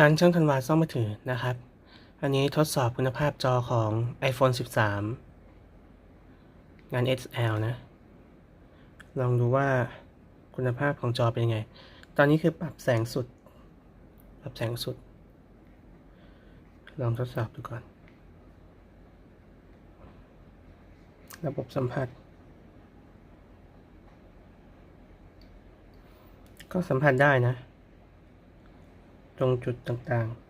ร้านช่างธันวาซ่อมมือถือนะครับ อันนี้ทดสอบคุณภาพจอของ iPhone 13 งาน XL นะ ลองดูว่าคุณภาพของจอเป็นยังไง ตอนนี้คือปรับแสงสุด ปรับแสงสุด ลองทดสอบดูก่อน ระบบสัมผัส ก็สัมผัสได้นะ ตรงจุดต่างๆ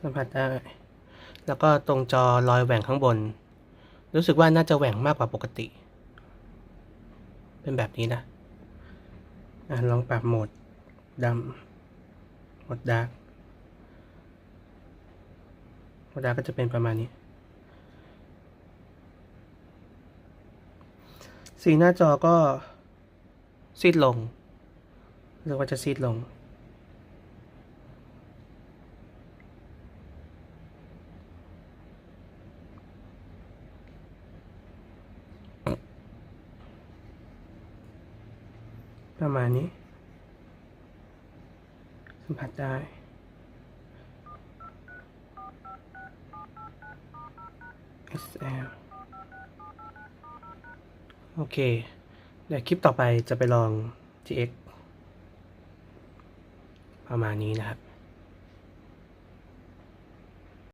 สัมผัสได้ แล้วก็ตรงจอรอยแหว่งข้างบน รู้สึกว่าน่าจะแหว่งมากกว่าปกติ เป็นแบบนี้นะอะลองปรับโหมดดำโหมดดาร์กโหมดดาร์กก็จะเป็นประมาณนี้ สีหน้าจอก็ซีดลง เรียกว่าจะซีดลง ประมาณนี้ สัมผัสได้ SL โอเค เดี๋ยวคลิปต่อไปจะไปลอง GX ประมาณนี้นะครับ